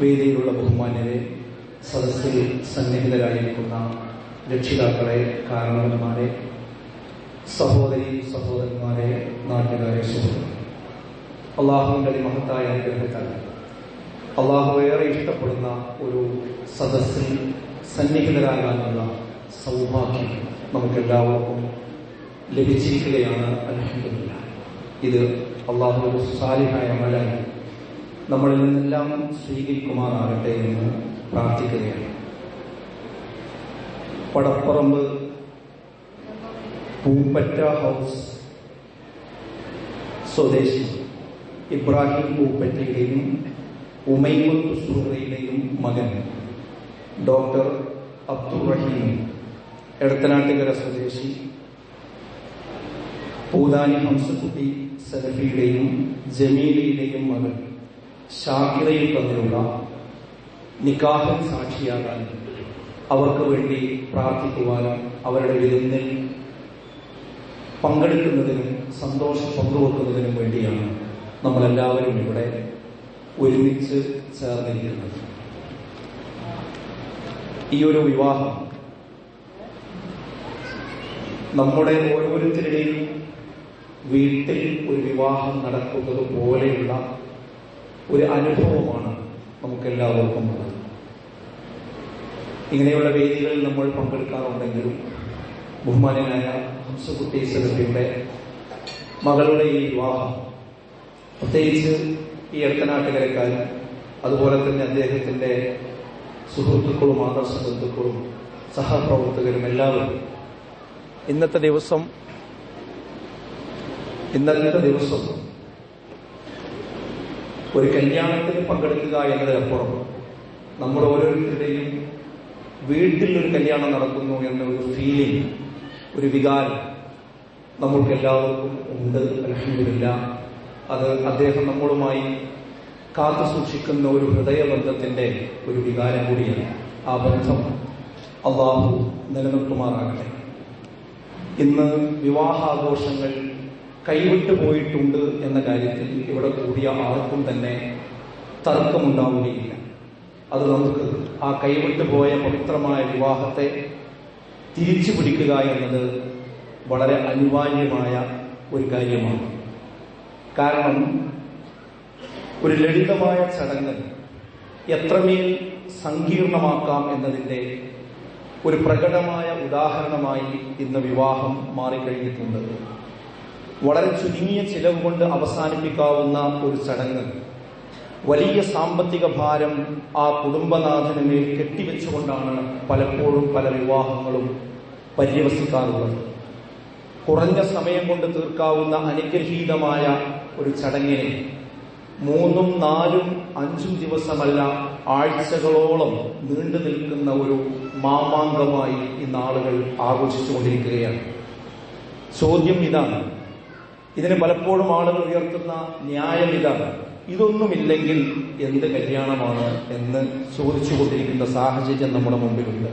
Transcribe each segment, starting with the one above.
വേദിയിലുള്ള ബഹുമാന്യരെ സദസ്സിൽ സന്നിഹിതരായിരിക്കുന്ന രക്ഷിതാക്കളെ കാരണവന്മാരെ സഹോദരി സഹോദരന്മാരെ നാട്ടുകാരെ സുഹൃത്തുക്കളെ. അള്ളാഹുവിന്റെ അതിമഹത്തായ അനുഗ്രഹത്താൽ അള്ളാഹു ഏറെ ഇഷ്ടപ്പെടുന്ന ഒരു സദസ്സിൽ സന്നിഹിതരാകാനുള്ള സൗഭാഗ്യം നമുക്കെല്ലാവർക്കും ലഭിച്ചിരിക്കുകയാണ്. അലഹമില്ല ഇത് അള്ളാഹു സാലിഹായ മഴ നമ്മളിൽ നിന്നെല്ലാം സ്വീകരിക്കുമാറാകട്ടെ എന്ന് പ്രാർത്ഥിക്കുകയാണ്. പടപ്പറമ്പ് പൂപ്പറ്റ ഹൗസ് സ്വദേശി ഇബ്രാഹിം പൂപ്പറ്റയുടെയും ഉമൈമത്ത് മകൻ ഡോക്ടർ അബ്ദുൾ റഹീം എടത്തനാട്ടുകര സ്വദേശി പൂതാനി ഹംസക്കുട്ടി സലഫിയുടെയും ജമീലയുടെയും മകൻ ഷാക്കിറയും തമ്മിലുള്ള നിക്കാഹൻ സാക്ഷിയാകാൻ അവർക്ക് വേണ്ടി പ്രാർത്ഥിക്കുവാനും അവരുടെ വിരുന്നിൽ പങ്കെടുക്കുന്നതിനും സന്തോഷം പങ്കുവെക്കുന്നതിനും വേണ്ടിയാണ് നമ്മളെല്ലാവരും ഇവിടെ ഒരുമിച്ച് ചേർന്നിരിക്കുന്നത്. ഈ ഒരു വിവാഹം നമ്മുടെ ഓരോരുത്തരുടെയും വീട്ടിൽ ഒരു വിവാഹം നടക്കുന്നത് പോലെയുള്ള ഒരു അനുഭവമാണ് നമുക്കെല്ലാവർക്കും ഉള്ളത്. ഇങ്ങനെയുള്ള വേദികളിൽ നമ്മൾ പങ്കെടുക്കാറുണ്ടെങ്കിലും ബഹുമാനായ ഹംസകുട്ടി മകളുടെ ഈ വിവാഹം പ്രത്യേകിച്ച് ഈ എടത്തനാട്ടുകരക്കാരും അതുപോലെ തന്നെ അദ്ദേഹത്തിന്റെ സുഹൃത്തുക്കളും ആദർശ ബന്ധുക്കളും സഹപ്രവർത്തകരും എല്ലാവരും ഇന്നത്തെ ദിവസം ഇന്നത്തെ ദിവസം ഒരു കല്യാണത്തിന് പങ്കെടുക്കുക എന്നതിനപ്പുറം നമ്മൾ ഓരോരുത്തരുടെയും വീട്ടിൽ ഒരു കല്യാണം നടക്കുന്നു എന്നൊരു ഫീലിംഗ് ഒരു വികാരം നമ്മൾക്ക് എല്ലാവർക്കും ഉണ്ട് അലഹമില്ല അത് അദ്ദേഹം നമ്മളുമായി കാത്തു സൂക്ഷിക്കുന്ന ഒരു ഹൃദയബന്ധത്തിന്റെ ഒരു വികാരം കൂടിയാണ്. ആ ബന്ധം അള്ളാഹു നിലനിർത്തുമാറാകട്ടെ. ഇന്ന് വിവാഹാഘോഷങ്ങൾ കൈവിട്ടു പോയിട്ടുണ്ട് എന്ന കാര്യത്തിൽ ഇവിടെ കൂടിയ ആർക്കും തന്നെ തർക്കമുണ്ടാവുകയില്ല. അത് നമുക്ക് ആ കൈവിട്ടു പോയ പവിത്രമായ വിവാഹത്തെ തിരിച്ചു പിടിക്കുക എന്നത് വളരെ അനിവാര്യമായ ഒരു കാര്യമാണ്. കാരണം ഒരു ലളിതമായ ചടങ്ങ് എത്രമേൽ സങ്കീർണമാക്കാം എന്നതിന്റെ ഒരു പ്രകടമായ ഉദാഹരണമായി ഇന്ന് വിവാഹം മാറിക്കഴിഞ്ഞിട്ടുണ്ട്. വളരെ ചുരുങ്ങിയ ചിലവ് കൊണ്ട് അവസാനിപ്പിക്കാവുന്ന ഒരു ചടങ്ങ്. വലിയ സാമ്പത്തിക ഭാരം ആ കുടുംബനാഥന് മേൽ കെട്ടിവെച്ചുകൊണ്ടാണ് പലപ്പോഴും പല വിവാഹങ്ങളും പര്യവസിക്കാറുള്ളത്. കുറഞ്ഞ സമയം കൊണ്ട് തീർക്കാവുന്ന അനുഗ്രഹീതമായ ഒരു ചടങ്ങിനെ മൂന്നും നാലും അഞ്ചും ദിവസമല്ല ആഴ്ചകളോളം നീണ്ടു നിൽക്കുന്ന ഒരു മാമാങ്കമായി ഇന്ന് ആളുകൾ ആഘോഷിച്ചുകൊണ്ടിരിക്കുകയാണ്. ചോദ്യം ഇതാണ്. ഇതിന് പലപ്പോഴും ആളുകൾ ഉയർത്തുന്ന ന്യായം ഇതാണ്. ഇതൊന്നുമില്ലെങ്കിൽ എന്ത് കല്യാണമാണ് എന്ന് ചോദിച്ചുകൊണ്ടിരിക്കുന്ന സാഹചര്യം നമ്മുടെ മുമ്പിലുണ്ട്.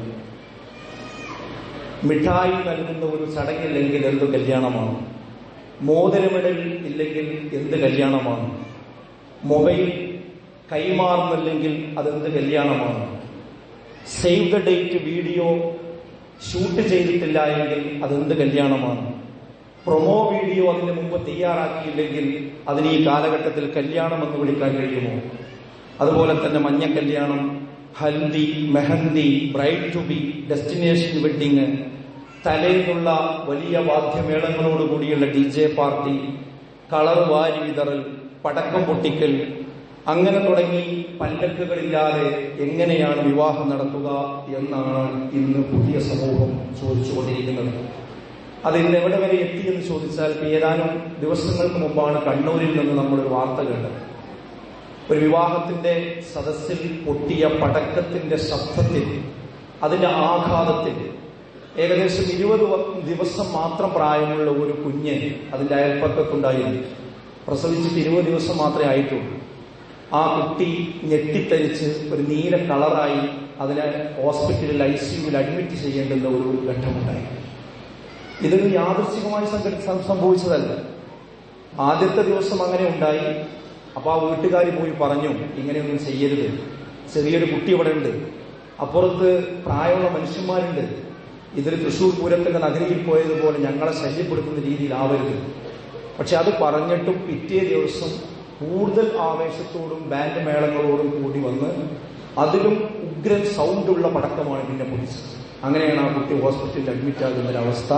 മിഠായി നൽകുന്ന ഒരു ചടങ്ങില്ലെങ്കിൽ എന്ത് കല്യാണമാണ്? മോതിരമിടൽ ഇല്ലെങ്കിൽ എന്ത് കല്യാണമാണ്? മൊബൈൽ കൈമാറുന്നില്ലെങ്കിൽ അതെന്ത് കല്യാണമാണ്? Save the date video shoot ചെയ്തിട്ടില്ല എങ്കിൽ അതെന്ത് കല്യാണമാണ്? പ്രൊമോ വീഡിയോ അതിന് മുമ്പ് തയ്യാറാക്കിയില്ലെങ്കിൽ അതിന് ഈ കാലഘട്ടത്തിൽ കല്യാണം എന്ന് വിളിക്കാൻ കഴിയുമോ? അതുപോലെ തന്നെ മഞ്ഞ കല്യാണം haldi mehndi bride to be destination wedding തലേന്നുള്ള വലിയ വാദ്യമേളങ്ങളോട് കൂടിയുള്ള ഡി ജെ പാർട്ടി കളർ വാരി വിതറൽ പടക്കം പൊട്ടിക്കൽ അങ്ങനെ തുടങ്ങി പല്ലക്കുകളില്ലാതെ എങ്ങനെയാണ് വിവാഹം നടത്തുക എന്നാണ് ഇന്ന് പുതിയ സമൂഹം ചോദിച്ചുകൊണ്ടിരിക്കുന്നത്. അത് ഇന്ന് എവിടെ വരെ എത്തി എന്ന് ചോദിച്ചാൽ ഏതാനും ദിവസങ്ങൾക്ക് മുമ്പാണ് കണ്ണൂരിൽ നിന്ന് നമ്മളൊരു വാർത്ത കേട്ടത്. ഒരു വിവാഹത്തിന്റെ സദസ്സിൽ പൊട്ടിയ പടക്കത്തിന്റെ ശബ്ദത്തിൽ അതിന്റെ ആഘാതത്തിൽ ഏകദേശം ഇരുപത് ദിവസം മാത്രം പ്രായമുള്ള ഒരു കുഞ്ഞ് അതിന്റെ അയൽപ്പക്കത്തുണ്ടായിരുന്നു പ്രസവിച്ചിട്ട് ഇരുപത് ദിവസം മാത്രമേ ആയിട്ടുള്ളൂ. ആ കുട്ടി ഞെട്ടിത്തരിച്ച് ഒരു നീല കളറായി അതിനെ ഹോസ്പിറ്റലിൽ ഐ സിയുവിൽ അഡ്മിറ്റ് ചെയ്യേണ്ടുന്ന ഒരു ഘട്ടമുണ്ടായി. ഇതൊരു യാദൃശ്ചികമായി സംഘടി സംഭവിച്ചതല്ല. ആദ്യത്തെ ദിവസം അങ്ങനെ ഉണ്ടായി. അപ്പൊ ആ വീട്ടുകാർ പോയി പറഞ്ഞു ഇങ്ങനെയൊന്നും ചെയ്യരുത്. ചെറിയൊരു കുട്ടി ഇവിടെ ഉണ്ട് അപ്പുറത്ത് പ്രായമുള്ള മനുഷ്യന്മാരുണ്ട്. ഇതൊരു തൃശൂർ പൂരത്തിന്റെ നഗരിയിൽ പോയതുപോലെ ഞങ്ങളെ ശല്യപ്പെടുത്തുന്ന രീതിയിലാവരുത്. പക്ഷെ അത് പറഞ്ഞിട്ടും പിറ്റേ ദിവസം കൂടുതൽ ആവേശത്തോടും ബാൻഡ് മേളങ്ങളോടും കൂടി വന്ന് അതിലും ഉഗ്രൻ സൗണ്ടുള്ള പടക്കമാണ് പിന്നെ പൊടിച്ചത് അങ്ങനെയാണ് ആ കുട്ടി ഹോസ്പിറ്റലിൽ അഡ്മിറ്റ് ആകുന്ന ഒരു അവസ്ഥ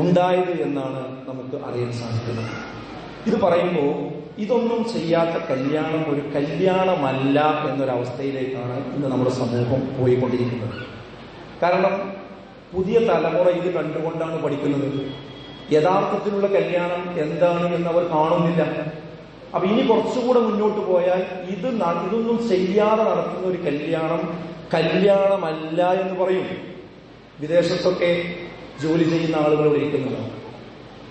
ഉണ്ടായത് എന്നാണ് നമുക്ക് അറിയാൻ സാധിക്കുന്നത്. ഇത് പറയുമ്പോൾ ഇതൊന്നും ചെയ്യാത്ത കല്യാണം ഒരു കല്യാണമല്ല എന്നൊരവസ്ഥയിലേക്കാണ് ഇന്ന് നമ്മുടെ സമൂഹം പോയിക്കൊണ്ടിരിക്കുന്നത്. കാരണം പുതിയ തലമുറ ഇത് കണ്ടുകൊണ്ടാണ് പഠിക്കുന്നത്. യഥാർത്ഥത്തിലുള്ള കല്യാണം എന്താണ് എന്ന് അവർ കാണുന്നില്ല. അപ്പൊ ഇനി കുറച്ചുകൂടെ മുന്നോട്ട് പോയാൽ ഇത് ഇതൊന്നും ചെയ്യാതെ നടത്തുന്ന ഒരു കല്യാണം കല്യാണമല്ല എന്ന് പറയും. വിദേശത്തൊക്കെ ജോലി ചെയ്യുന്ന ആളുകൾ ഇവിടെ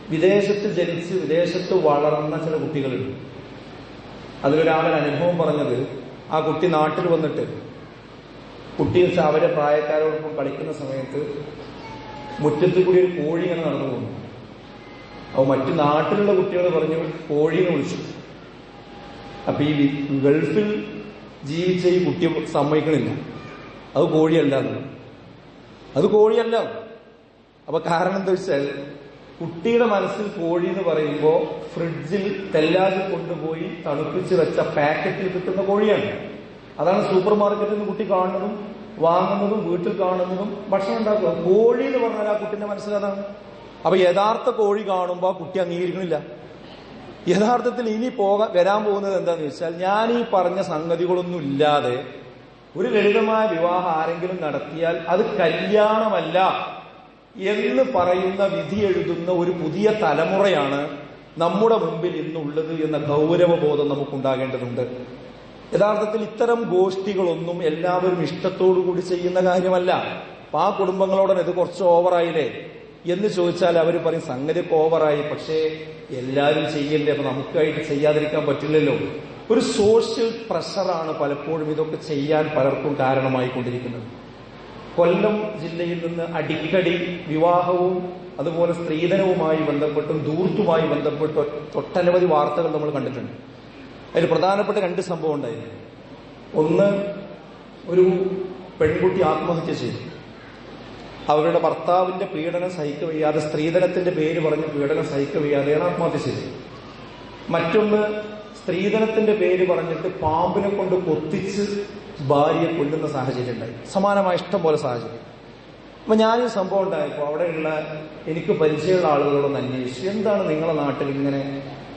വിദേശത്ത് ജനിച്ച് വിദേശത്ത് വളർന്ന ചില കുട്ടികളുണ്ട്. അതിലൊരാളൊരു അനുഭവം പറഞ്ഞത് ആ കുട്ടി നാട്ടിൽ വന്നിട്ട് കുട്ടി വെച്ച് അവരെ പ്രായക്കാരോടൊപ്പം കളിക്കുന്ന സമയത്ത് മുറ്റത്ത് കൂടി ഒരു കോഴി ഇങ്ങനെ നടന്നു പോകുന്നു അപ്പൊ മറ്റു നാട്ടിലുള്ള കുട്ടികൾ പറഞ്ഞു കോഴീനെ വിളിച്ചു. അപ്പൊ ഈ ഗൾഫിൽ ജീവിച്ച ഈ കുട്ടി സമ്മതിക്കണില്ല. അത് കോഴിയല്ല എന്ന്. അത് കോഴിയല്ല. അപ്പൊ കാരണം എന്താ വെച്ചാൽ കുട്ടിയുടെ മനസ്സിൽ കോഴി എന്ന് പറയുമ്പോൾ ഫ്രിഡ്ജിൽ തെല്ലാതെ കൊണ്ടുപോയി തണുപ്പിച്ച് വെച്ച പാക്കറ്റിൽ കിട്ടുന്ന കോഴിയാണ്. അതാണ് സൂപ്പർ മാർക്കറ്റിൽ നിന്ന് കുട്ടി കാണുന്നതും വാങ്ങുന്നതും വീട്ടിൽ കാണുന്നതും ഭക്ഷണം ഉണ്ടാക്കുക. കോഴി എന്ന് പറഞ്ഞാൽ ആ കുട്ടിന്റെ മനസ്സിൽ അതാണ്. അപ്പൊ യഥാർത്ഥ കോഴി കാണുമ്പോൾ ആ കുട്ടി അംഗീകരിക്കണില്ല. യഥാർത്ഥത്തിൽ ഇനി പോകാൻ വരാൻ പോകുന്നത് എന്താന്ന് വെച്ചാൽ ഞാൻ ഈ പറഞ്ഞ സംഗതികളൊന്നും ഇല്ലാതെ ഒരു ലളിതമായ വിവാഹം ആരെങ്കിലും നടത്തിയാൽ അത് കല്യാണമല്ല എന്ന് പറയുന്ന വിധി എഴുതുന്ന ഒരു പുതിയ തലമുറയാണ് നമ്മുടെ മുമ്പിൽ ഇന്നുള്ളത് എന്ന ഗൗരവബോധം നമുക്കുണ്ടാകേണ്ടതുണ്ട്. യഥാർത്ഥത്തിൽ ഇത്തരം ഗോഷ്ഠികളൊന്നും എല്ലാവരും ഇഷ്ടത്തോടു കൂടി ചെയ്യുന്ന കാര്യമല്ല. ആ കുടുംബങ്ങളോടൊന്നും ഇത് കുറച്ച് ഓവറായില്ലേ? എന്ന് ചോദിച്ചാൽ അവർ പറയും സംഗതി ഓവറായി പക്ഷേ എല്ലാവരും ചെയ്യല്ലേ അപ്പൊ നമുക്കായിട്ട് ചെയ്യാതിരിക്കാൻ പറ്റില്ലല്ലോ. ഒരു സോഷ്യൽ പ്രഷറാണ് പലപ്പോഴും ഇതൊക്കെ ചെയ്യാൻ പലർക്കും കാരണമായി കാരണമായിക്കൊണ്ടിരിക്കുന്നത്. കൊല്ലം ജില്ലയിൽ നിന്ന് അടിക്കടി വിവാഹവും അതുപോലെ സ്ത്രീധനവുമായി ബന്ധപ്പെട്ടും ദൂർത്തുമായി ബന്ധപ്പെട്ട് ഒട്ടനവധി വാർത്തകൾ നമ്മൾ കണ്ടിട്ടുണ്ട്. അതിൽ പ്രധാനപ്പെട്ട രണ്ട് സംഭവം ഉണ്ടായിരുന്നു. ഒന്ന് ഒരു പെൺകുട്ടി ആത്മഹത്യ ചെയ്തു. അവരുടെ ഭർത്താവിന്റെ പീഡനം സഹിക്കവയ്യാതെ സ്ത്രീധനത്തിന്റെ പേര് പറഞ്ഞ് പീഡനം സഹിക്കവയ്യാതെയാണ് ആത്മഹത്യ ചെയ്തത് മറ്റൊന്ന് സ്ത്രീധനത്തിന്റെ പേര് പറഞ്ഞിട്ട് പാമ്പിനെ കൊണ്ട് കൊത്തിച്ച് ഭാര്യയെ കൊല്ലുന്ന സാഹചര്യം ഉണ്ടായി. സമാനമായ ഇഷ്ടം പോലെ സാഹചര്യം. അപ്പൊ ഞാനീ സംഭവം ഉണ്ടായപ്പോൾ അവിടെയുള്ള എനിക്ക് പരിചയമുള്ള ആളുകളോടൊന്ന് അന്വേഷിച്ചു എന്താണ് നിങ്ങളുടെ നാട്ടിൽ ഇങ്ങനെ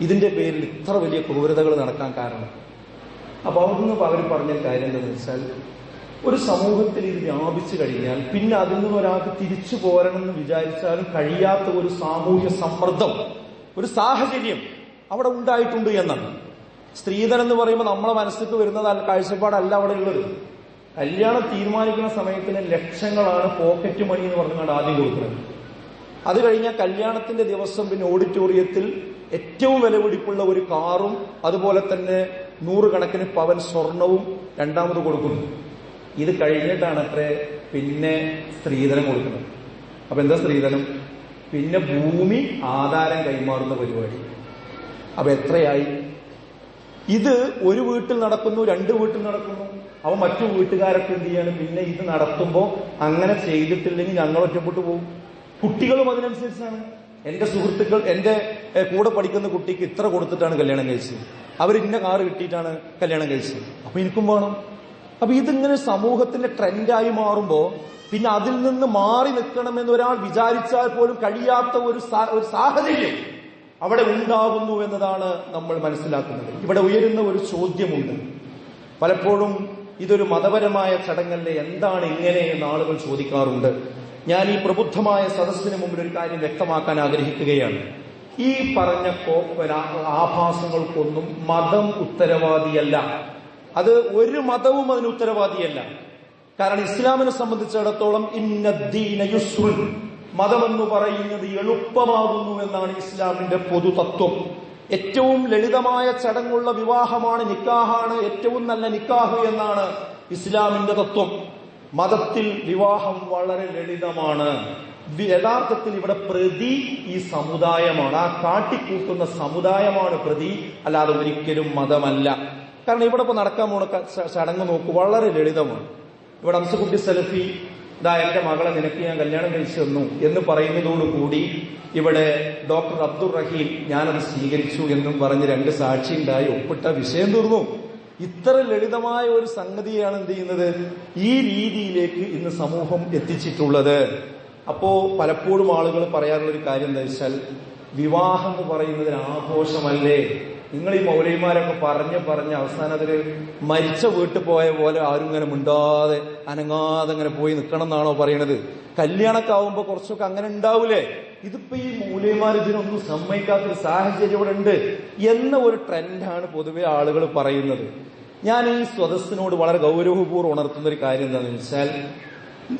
ഇതിന്റെ പേരിൽ ഇത്ര വലിയ ക്രൂരതകൾ നടക്കാൻ കാരണം? അപ്പൊ അവിടുന്ന് അവർ പറഞ്ഞ കാര്യം എന്താണെന്ന് വെച്ചാൽ ഒരു സമൂഹത്തിൽ ഇത് വ്യാപിച്ചു കഴിഞ്ഞാൽ പിന്നെ അതിൽ നിന്ന് ഒരാൾക്ക് തിരിച്ചു പോരണമെന്ന് വിചാരിച്ചാലും കഴിയാത്ത ഒരു സാമൂഹ്യ സമ്മർദ്ദം ഒരു സാഹചര്യം അവിടെ ഉണ്ടായിട്ടുണ്ട് എന്നാണ്. സ്ത്രീധനം എന്ന് പറയുമ്പോൾ നമ്മളെ മനസ്സിലേക്ക് വരുന്നത് കാഴ്ചപ്പാടല്ല അവിടെ ഉള്ളത്. കല്യാണം തീരുമാനിക്കുന്ന സമയത്തിന് ലക്ഷങ്ങളാണ് പോക്കറ്റ് മണി എന്ന് പറഞ്ഞുകൊണ്ട് ആദ്യം കൊടുക്കുന്നത്. അത് കഴിഞ്ഞാൽ കല്യാണത്തിന്റെ ദിവസം പിന്നെ ഓഡിറ്റോറിയത്തിൽ ഏറ്റവും വിലപിടിപ്പുള്ള ഒരു കാറും അതുപോലെ തന്നെ നൂറുകണക്കിന് പവൻ സ്വർണവും രണ്ടാമത് കൊടുക്കുന്നു. ഇത് കഴിഞ്ഞിട്ടാണ് അത്ര പിന്നെ സ്ത്രീധനം കൊടുക്കുന്നത്. അപ്പൊ എന്താ സ്ത്രീധനം? പിന്നെ ഭൂമി ആധാരം കൈമാറുന്ന പരിപാടി. അപ്പൊ എത്രയായി? ഇത് ഒരു വീട്ടിൽ നടക്കുന്നു രണ്ട് വീട്ടിൽ നടക്കുന്നു. അവ മറ്റു വീട്ടുകാരൊക്കെ എന്ത് ചെയ്യാണ്? പിന്നെ ഇത് നടത്തുമ്പോൾ അങ്ങനെ ചെയ്തിട്ടില്ലെങ്കിൽ ഞങ്ങൾ ഒറ്റപ്പെട്ടു പോകും. കുട്ടികളും അതിനനുസരിച്ചാണ്. എന്റെ സുഹൃത്തുക്കൾ എന്റെ കൂടെ പഠിക്കുന്ന കുട്ടിക്ക് ഇത്ര കൊടുത്തിട്ടാണ് കല്യാണം കഴിച്ചത്. അവർ ഇന്ന കാറ് കിട്ടിയിട്ടാണ് കല്യാണം കഴിച്ചത്. അപ്പൊ എനിക്കും വേണം. അപ്പൊ ഇതിങ്ങനെ സമൂഹത്തിന്റെ ട്രെൻഡായി മാറുമ്പോ പിന്നെ അതിൽ നിന്ന് മാറി നിൽക്കണമെന്ന് ഒരാൾ വിചാരിച്ചാൽ പോലും കഴിയാത്ത ഒരു സാഹചര്യം. അവിടെ ഉണ്ടാകുന്നു എന്നതാണ് നമ്മൾ മനസ്സിലാക്കുന്നത്. ഇവിടെ ഉയരുന്ന ഒരു ചോദ്യമുണ്ട്. പലപ്പോഴും ഇതൊരു മതപരമായ ചടങ്ങല്ലേ? എന്താണ് ഇങ്ങനെ എന്ന് ആളുകൾ ചോദിക്കാറുണ്ട്. ഞാൻ ഈ പ്രബുദ്ധമായ സദസ്സിന് മുമ്പിൽ ഒരു കാര്യം വ്യക്തമാക്കാൻ ആഗ്രഹിക്കുകയാണ്. ഈ പറഞ്ഞ ആഭാസങ്ങൾക്കൊന്നും മതം ഉത്തരവാദിയല്ല. അത് ഒരു മതവും അതിന് ഉത്തരവാദിയല്ല. കാരണം ഇസ്ലാമിനെ സംബന്ധിച്ചിടത്തോളം ഇന്നദ്ദീന യുസ്റുൻ. മതമെന്ന് പറയുന്നത് എളുപ്പമാകുന്നു എന്നാണ് ഇസ്ലാമിന്റെ പൊതു തത്വം ഏറ്റവും ലളിതമായ ചടങ്ങുള്ള വിവാഹമാണ് നിക്കാഹാണ്. ഏറ്റവും നല്ല നിക്കാഹ് എന്നാണ് ഇസ്ലാമിന്റെ തത്വം. മതത്തിൽ വിവാഹം വളരെ ലളിതമാണ്. യഥാർത്ഥത്തിൽ ഇവിടെ പ്രതി ഈ സമുദായമാണ്. ആ കാട്ടിക്കൂട്ടുന്ന സമുദായമാണ് പ്രതി. അല്ലാതെ ഒരിക്കലും മതമല്ല. കാരണം ഇവിടെ ഇപ്പൊ നടക്കാൻ പോണ ചടങ്ങ് നോക്കൂ വളരെ ലളിതമാണ്. ഇവിടെ അംസകുട്ടി സലഫി ഇതാ എന്റെ മകളെ നിനക്ക് ഞാൻ കല്യാണം കഴിച്ചു തന്നു എന്ന് പറയുന്നതോടുകൂടി ഇവിടെ ഡോക്ടർ അബ്ദുൾ റഹീം ഞാനത് സ്വീകരിച്ചു എന്നും പറഞ്ഞ് രണ്ട് സാക്ഷിയുണ്ടായി. ഒപ്പിട്ട വിഷയം തീർന്നു. ഇത്ര ലളിതമായ ഒരു സംഗതിയാണ് എന്ത് ചെയ്യുന്നത്? ഈ രീതിയിലേക്ക് ഇന്ന് സമൂഹം എത്തിച്ചിട്ടുള്ളത്. അപ്പോ പലപ്പോഴും ആളുകൾ പറയാറുള്ള ഒരു കാര്യം എന്താ വെച്ചാൽ വിവാഹം എന്ന് പറയുന്നതിന് ആഘോഷമല്ലേ? നിങ്ങൾ ഈ മൗലൈമാരൊക്കെ പറഞ്ഞ് പറഞ്ഞ് അവസാനം അതിൽ മരിച്ച വീട്ടിൽ പോയ പോലെ ആരും ഇങ്ങനെ മിണ്ടാതെ അനങ്ങാതെ ഇങ്ങനെ പോയി നിൽക്കണം എന്നാണോ പറയണത്? കല്യാണമൊക്കെ ആവുമ്പോൾ കുറച്ചൊക്കെ അങ്ങനെ ഉണ്ടാവൂലേ? ഇതിപ്പോ ഈ മൗലൈമാർ ഇതിനൊന്നും സമ്മതിക്കാത്തൊരു സാഹചര്യം ഇവിടെ ഉണ്ട് എന്ന ഒരു ട്രെൻഡാണ് പൊതുവെ ആളുകൾ പറയുന്നത്. ഞാൻ ഈ സ്വതസ്സിനോട് വളരെ ഗൗരവപൂർവം ഉണർത്തുന്ന ഒരു കാര്യം എന്താണെന്ന് വെച്ചാൽ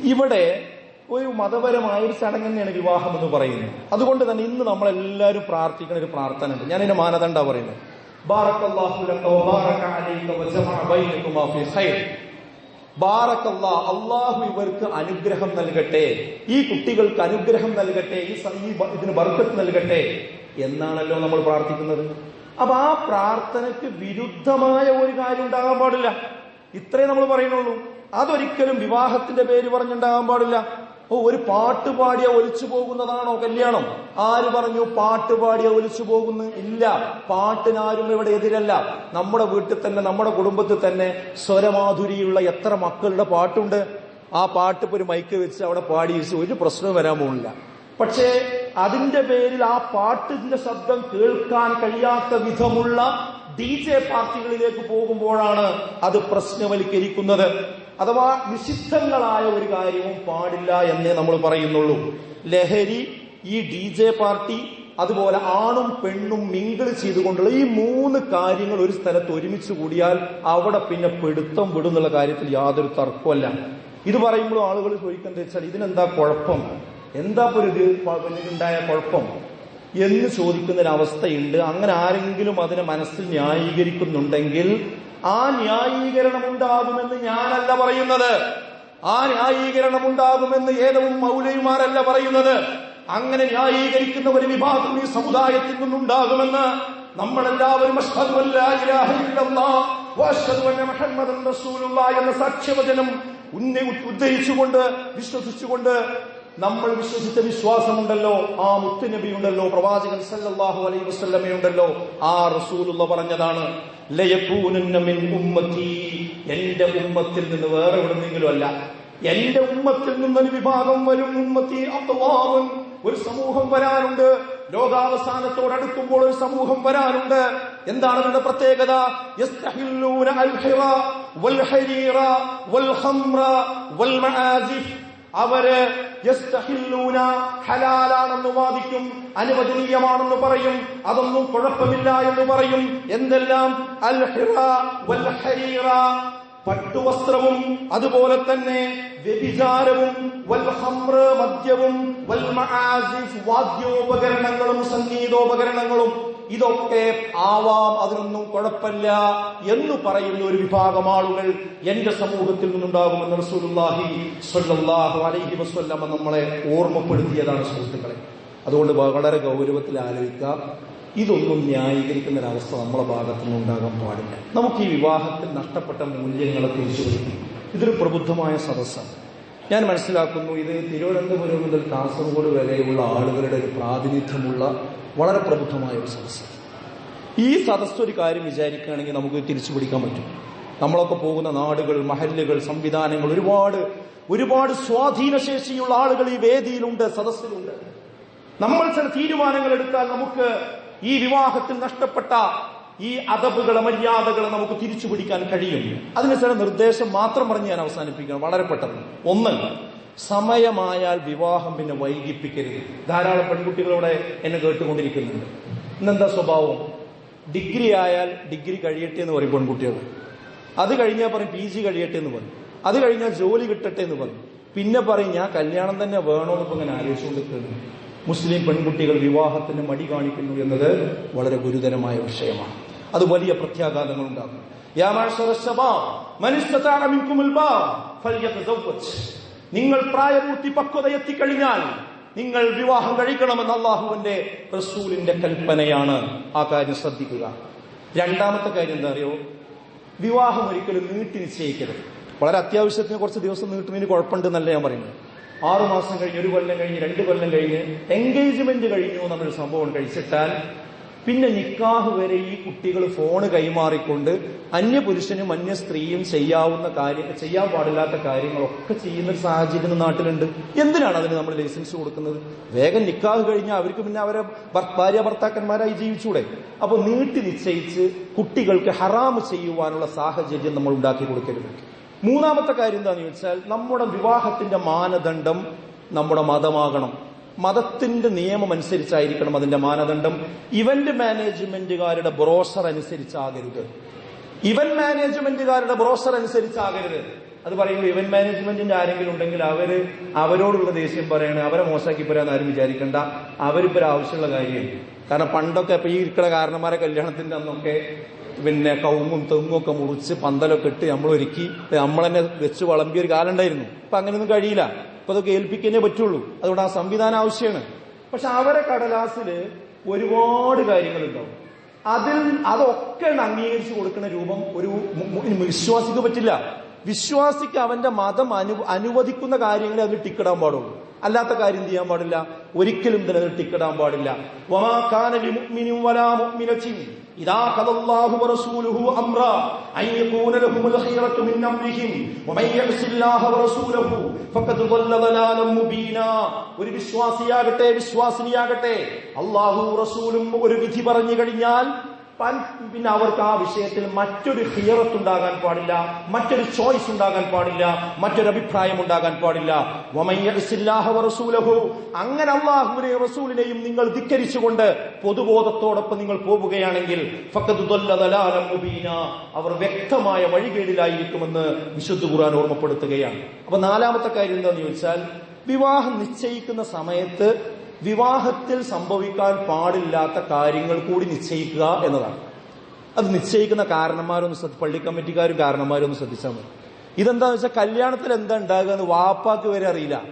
ഇവിടെ ഒരു മതപരമായ ഒരു ചടങ്ങ് തന്നെയാണ് വിവാഹം എന്ന് പറയുന്നത്. അതുകൊണ്ട് തന്നെ ഇന്ന് നമ്മളെല്ലാവരും പ്രാർത്ഥിക്കുന്ന ഒരു പ്രാർത്ഥന ഉണ്ട്. ഞാൻ എന്റെ മാനദണ്ഡ പറയുന്നത്. അള്ളാഹു ഇവർക്ക് അനുഗ്രഹം നൽകട്ടെ. ഈ കുട്ടികൾക്ക് അനുഗ്രഹം നൽകട്ടെ. ഈ ഇതിന് ബർക്കത്ത് നൽകട്ടെ എന്നാണല്ലോ നമ്മൾ പ്രാർത്ഥിക്കുന്നത്. അപ്പൊ ആ പ്രാർത്ഥനയ്ക്ക് വിരുദ്ധമായ ഒരു കാര്യം ഉണ്ടാകാൻ പാടില്ല. ഇത്രേ നമ്മൾ പറയുന്നുള്ളൂ. അതൊരിക്കലും വിവാഹത്തിന്റെ പേര് പറഞ്ഞുണ്ടാകാൻ പാടില്ല. ഓ ഒരു പാട്ട് പാടിയ ഒലിച്ചു പോകുന്നതാണോ കല്യാണം? ആര് പറഞ്ഞു പാട്ട് പാടിയ ഒലിച്ചു പോകുന്നു? ഇല്ല. പാട്ടിനാരും ഇവിടെ എതിരല്ല. നമ്മുടെ വീട്ടിൽ തന്നെ നമ്മുടെ കുടുംബത്തിൽ തന്നെ സ്വരമാധുരിയുള്ള എത്ര മക്കളുടെ പാട്ടുണ്ട്? ആ പാട്ട് ഇപ്പൊ ഒരു മൈക്ക് വെച്ച് അവിടെ പാടി ഒരു പ്രശ്നവും വരാൻ പോകുന്നില്ല. പക്ഷേ അതിന്റെ പേരിൽ ആ പാട്ടിന്റെ ശബ്ദം കേൾക്കാൻ കഴിയാത്ത വിധമുള്ള ഡി ജെ പാർട്ടികളിലേക്ക് പോകുമ്പോഴാണ് അത് പ്രശ്നവൽക്കരിക്കുന്നത്. അഥവാ നിഷിദ്ധങ്ങളായ ഒരു കാര്യവും പാടില്ല എന്നേ നമ്മൾ പറയുന്നുള്ളൂ. ലഹരി ഈ ഡി ജെ പാർട്ടി അതുപോലെ ആണും പെണ്ണും മിങ്കിൾ ചെയ്തുകൊണ്ടുള്ള ഈ മൂന്ന് കാര്യങ്ങൾ ഒരു സ്ഥലത്ത് ഒരുമിച്ച് കൂടിയാൽ അവിടെ പിന്നെ പെടുത്തം വിടുന്നുള്ള കാര്യത്തിൽ യാതൊരു തർക്കമല്ല ഇത് പറയുമ്പോൾ ആളുകൾ ചോദിക്കുന്നത് വെച്ചാൽ ഇതിനെന്താ കുഴപ്പം? എന്താ ഒരു പ- കുഴപ്പം? എന്ന് ചോദിക്കുന്ന ഒരു അവസ്ഥയുണ്ട് അങ്ങനെ ആരെങ്കിലും അതിനെ മനസ്സിൽ ന്യായീകരിക്കുന്നുണ്ടെങ്കിൽ ആ ന്യായീകരണം ഉണ്ടാകുമെന്ന് ഞാനല്ല പറയുന്നത്. ആ ന്യായീകരണം ഉണ്ടാകുമെന്ന് ഏതവും മൗലയുമാരല്ല പറയുന്നത്. അങ്ങനെ ന്യായീകരിക്കുന്ന ഒരു വിഭാഗം ഈ സമുദായത്തിൽ നിന്നുണ്ടാകുമെന്ന് നമ്മളെല്ലാവരും എന്ന സാക്ഷ്യവചനം ഉന്നെ ഉദ്ധരിച്ചുകൊണ്ട് വിശ്വസിച്ചുകൊണ്ട് നമ്മൾ വിശ്വസിച്ച വിശ്വാസമുണ്ടല്ലോ ആ മുത്തുനബി ഉണ്ടല്ലോ പ്രവാചകൻ സല്ലാഹു അലൈഹി വസല്ലമയുണ്ടല്ലോ ആ റസൂലുള്ള പറഞ്ഞതാണ്. എന്റെ ഉമ്മത്തിൽ നിന്ന് വേറെ എവിടെന്നെങ്കിലും അല്ല. എന്റെ ഉമ്മത്തിൽ നിന്നൊരു വിഭാഗം വരും ഉമ്മത്തി അത്വാറുൻ ഒരു സമൂഹം വരാനുണ്ട്. ലോകാവസാനത്തോടടുക്കുമ്പോൾ ഒരു സമൂഹം വരാനുണ്ട്. എന്താണ് അതിന്റെ പ്രത്യേകത? യസ്തഹില്ലൂന അൽഹിറ വൽഹരീറ വൽഹംറ വൽമആസിഫ്. അവർ ഹലാലാണെന്ന് വാദിക്കും അനുവദനീയമാണെന്ന് പറയും അതൊന്നും കുഴപ്പമില്ല എന്ന് പറയും. എന്തെല്ലാം? പട്ടുവസ്ത്രവും അതുപോലെ തന്നെ വ്യഭിചാരവും വാദ്യോപകരണങ്ങളും സംഗീതോപകരണങ്ങളും. ഇതൊക്കെ ആവാം അതിനൊന്നും കുഴപ്പമില്ല എന്ന് പറയുന്ന ഒരു വിഭാഗം ആളുകൾ എന്റെ സമൂഹത്തിൽ നിന്നുണ്ടാകുമെന്ന് റസൂലുള്ളാഹി സ്വല്ലല്ലാഹു അലൈഹി വസല്ലമ നമ്മളെ ഓർമ്മപ്പെടുത്തിയതാണ് സുഹൃത്തുക്കളെ. അതുകൊണ്ട് വളരെ ഗൗരവത്തിൽ ആലോചിക്കാം ഇതൊന്നും ന്യായീകരിക്കുന്ന ഒരവസ്ഥ നമ്മുടെ ഭാഗത്തുനിന്ന് നിന്നുണ്ടാകാൻ പാടില്ല. നമുക്ക് ഈ വിവാഹത്തിൽ നഷ്ടപ്പെട്ട മൂല്യങ്ങളെ പിടിക്കും ഇതൊരു പ്രബുദ്ധമായ സദസ്സാണ്. ഞാൻ മനസ്സിലാക്കുന്നു ഇത് തിരുവനന്തപുരം മുതൽ കാസർഗോഡ് വരെയുള്ള ആളുകളുടെ ഒരു പ്രാതിനിധ്യമുള്ള വളരെ പ്രബുദ്ധമായ ഒരു സദസ്സ്. ഈ സദസ്സ് ഒരു കാര്യം വിചാരിക്കുകയാണെങ്കിൽ നമുക്ക് തിരിച്ചു പിടിക്കാൻ പറ്റും. നമ്മളൊക്കെ പോകുന്ന നാടുകൾ മഹല്ലുകൾ സംവിധാനങ്ങൾ ഒരുപാട് ഒരുപാട് സ്വാധീനശേഷിയുള്ള ആളുകൾ ഈ വേദിയിലുണ്ട് സദസ്സിലുണ്ട്. നമ്മൾ ചില തീരുമാനങ്ങൾ എടുത്താൽ നമുക്ക് ഈ വിവാഹത്തിൽ നഷ്ടപ്പെട്ട ഈ അതബുകളെ മര്യാദകളെ നമുക്ക് തിരിച്ചു പിടിക്കാൻ കഴിയും. അതിന് ചില നിർദ്ദേശം മാത്രം പറഞ്ഞ് ഞാൻ അവസാനിപ്പിക്കണം വളരെ പെട്ടെന്ന്. ഒന്ന് സമയമായാൽ വിവാഹം പിന്നെ വൈകിപ്പിക്കരുത്. ധാരാളം പെൺകുട്ടികളോടെ എന്നെ കേട്ടുകൊണ്ടിരിക്കുന്നുണ്ട്. ഇന്നെന്താ സ്വഭാവം? ഡിഗ്രി ആയാൽ ഡിഗ്രി കഴിയട്ടെ എന്ന് പറയും പെൺകുട്ടികൾ. അത് കഴിഞ്ഞാൽ പറയും പി ജി കഴിയട്ടെ എന്ന് പറയും. അത് കഴിഞ്ഞാൽ ജോലി കിട്ടട്ടെ എന്ന് പറയും. പിന്നെ പറയും ഞാൻ കല്യാണം തന്നെ വേണോ ഇപ്പൊ ഇങ്ങനെ ആലോചിച്ചുകൊണ്ടിരിക്കുന്നു. മുസ്ലിം പെൺകുട്ടികൾ വിവാഹത്തിന് മടി കാണിക്കുന്നു എന്നത് വളരെ ഗുരുതരമായ വിഷയമാണ്. അത് വലിയ പ്രത്യാഘാതങ്ങൾ ഉണ്ടാകും നിങ്ങൾ പ്രായപൂർത്തി പക്വത എത്തിക്കഴിഞ്ഞാൽ നിങ്ങൾ വിവാഹം കഴിക്കണമെന്ന് അള്ളാഹുവിന്റെ റസൂലിന്റെ കൽപ്പനയാണ്. ആ കാര്യം ശ്രദ്ധിക്കുക. രണ്ടാമത്തെ കാര്യം എന്താ അറിയോ? വിവാഹം ഒരിക്കലും നീട്ടി നിശ്ചയിക്കരുത്. വളരെ അത്യാവശ്യത്തിന് കുറച്ച് ദിവസം നീട്ടുന്നതിന് കുഴപ്പമുണ്ടെന്നല്ല ഞാൻ പറയുന്നത്. ആറുമാസം കഴിഞ്ഞ് ഒരു കൊല്ലം കഴിഞ്ഞ് രണ്ട് കൊല്ലം കഴിഞ്ഞ് എൻഗേജ്മെന്റ് കഴിഞ്ഞു നമ്മൾ സംഭവം കഴിച്ചിട്ടാൽ പിന്നെ നിക്കാഹ് വരെ ഈ കുട്ടികൾ ഫോണ് കൈമാറിക്കൊണ്ട് അന്യപുരുഷനും അന്യ സ്ത്രീയും ചെയ്യാവുന്ന കാര്യം ചെയ്യാൻ പാടില്ലാത്ത കാര്യങ്ങളൊക്കെ ചെയ്യുന്ന ഒരു സാഹചര്യം നാട്ടിലുണ്ട്. എന്തിനാണ് അതിന് നമ്മൾ ലൈസൻസ് കൊടുക്കുന്നത്? വേഗം നിക്കാഹ് കഴിഞ്ഞാൽ അവർക്ക് പിന്നെ അവരെ ഭാര്യ ഭർത്താക്കന്മാരായി ജീവിച്ചൂടെ? അപ്പൊ നീട്ടി നിശ്ചയിച്ച് കുട്ടികൾക്ക് ഹറാമ് ചെയ്യുവാനുള്ള സാഹചര്യം നമ്മൾ ഉണ്ടാക്കി കൊടുക്കരുത്. മൂന്നാമത്തെ കാര്യം എന്താണെന്ന് ചോദിച്ചാൽ നമ്മുടെ വിവാഹത്തിന്റെ മാനദണ്ഡം നമ്മുടെ മതമാകണം. മതത്തിന്റെ നിയമം അനുസരിച്ചായിരിക്കണം അതിന്റെ മാനദണ്ഡം. ഇവന്റ് മാനേജ്മെന്റുകാരുടെ ബ്രോസർ അനുസരിച്ചാകരുത്. ഇവന്റ് മാനേജ്മെന്റുകാരുടെ ബ്രോസർ അനുസരിച്ചാകരുത്. അത് പറയുമ്പോൾ ഇവന്റ് മാനേജ്മെന്റിന്റെ ആരെങ്കിലും ഉണ്ടെങ്കിൽ അവർ അവരോടുള്ള ദേഷ്യം പറയണ അവരെ മോശമാക്കി പോരാന്ന് ആരും വിചാരിക്കണ്ട. അവരിപ്പോ ആവശ്യമുള്ള കാര്യം. കാരണം പണ്ടൊക്കെ ഇപ്പൊ ഈ ഇരിക്കണ കാരണന്മാരെ കല്യാണത്തിന്റെ അന്നൊക്കെ പിന്നെ കവുങ്ങും തെങ്ങും ഒക്കെ മുറിച്ച് പന്തലൊക്കെ ഇട്ട് നമ്മൾ ഒരുക്കി നമ്മൾ വെച്ച് വളമ്പിയ ഒരു കാലം ഉണ്ടായിരുന്നു. ഇപ്പൊ അങ്ങനെയൊന്നും കഴിയില്ല. ഇപ്പൊ അതൊക്കെ ഏൽപ്പിക്കുന്നേ പറ്റുള്ളൂ. അതുകൊണ്ട് ആ സംവിധാനം ആവശ്യമാണ്. പക്ഷെ അവരെ കടലാസിൽ ഒരുപാട് കാര്യങ്ങളുണ്ടാവും. അതിൽ അതൊക്കെ അംഗീകരിച്ചു കൊടുക്കുന്ന രൂപം ഒരു വിശ്വാസിക്ക് പറ്റില്ല. വിശ്വാസിക്ക് അവന്റെ മതം അനു അനുവദിക്കുന്ന കാര്യങ്ങളെ അതിന് ടിക്കിടാൻ പാടുള്ളൂ. അല്ലാത്ത കാര്യം ചെയ്യാൻ പാടില്ല ഒരിക്കലും തന്നെ അതിൽ ടിക്കിടാൻ പാടില്ല വമാ കാന ലിമുഅ്മിനിൻ വലാ മുഅ്മിനത്തിൻ ഇദാ ഖദല്ലാഹു വറസൂലുഹു അംറ അൻ യകൂന ലഹുമുൽ ഖിയറത്തു മിൻ അംരിഹിം വമൻ യഅസില്ലാഹ വറസൂലഹു ഫഖദ് ضل ضلالا മുബീനാ ഒരു വിശ്വാസിയാകട്ടെ വിശ്വാസിനിയാകട്ടെ അള്ളാഹു റസൂലും ഒരു വിധി പറഞ്ഞു കഴിഞ്ഞാൽ പൻ- പിന്നെ അവർക്ക് ആ വിഷയത്തിൽ മറ്റൊരു ഹിയറത്ത് ഉണ്ടാകാൻ പാടില്ല മറ്റൊരു ചോയ്സ് ഉണ്ടാകാൻ പാടില്ല മറ്റൊരു അഭിപ്രായം ഉണ്ടാകാൻ പാടില്ല. അങ്ങനെ അള്ളാഹുവിനെയും റസൂലിനെയും നിങ്ങൾ ധിക്കരിച്ചുകൊണ്ട് പൊതുബോധത്തോടൊപ്പം നിങ്ങൾ പോവുകയാണെങ്കിൽ അവർ വ്യക്തമായ വഴികേടിലായിരിക്കുമെന്ന് വിശുദ്ധ ഖുർആൻ ഓർമ്മപ്പെടുത്തുകയാണ്. അപ്പൊ നാലാമത്തെ കാര്യം എന്താണെന്ന് ചോദിച്ചാൽ വിവാഹം നിശ്ചയിക്കുന്ന സമയത്ത് വിവാഹത്തിൽ സംഭവിക്കാൻ പാടില്ലാത്ത കാര്യങ്ങൾ കൂടി നിശ്ചയിക്കുക എന്നതാണ്. അത് നിശ്ചയിക്കുന്ന കാരണന്മാരൊന്ന് ശ്രദ്ധ പള്ളി കമ്മിറ്റിക്കാരും കാരണന്മാരും ഒന്ന് ശ്രദ്ധിച്ചാൽ മതി. ഇതെന്താന്ന് വെച്ചാൽ കല്യാണത്തിൽ എന്താ ഉണ്ടാകുക എന്ന് വാപ്പാക്ക് വരെ അറിയില്ല.